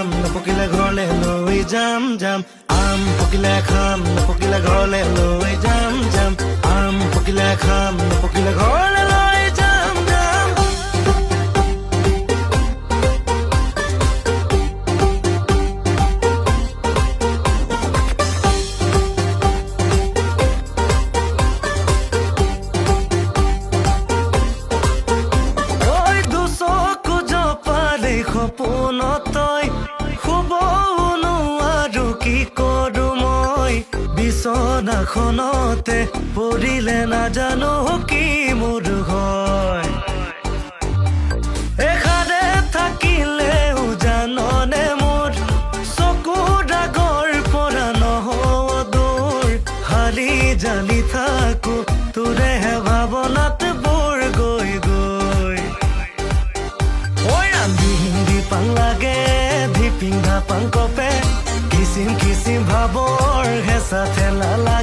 খাম নপকিলে ঘৰলে লৈ যাম যাম। আম, পকিলে খাম নপকিলে ঘৰলে লৈ যাম যাম। আম, পকিলে খাম বিচনাখনতে পৰিলে নাজানো কি মোৰ হয় এখানে থাকিলেও জাননে মোৰ চকুৰ আগৰ পৰা নহওঁ দূৰ। হালি জালি থাকো তোৰেহে ভাৱনাত বোৰ গৈ ঐ ৰান্ধি হিন্দি পাং লাগে ধিপিং ধাপাং কপে, কিচিম কিচিম ভাবৰ হেঁচা ঠেলা লাগে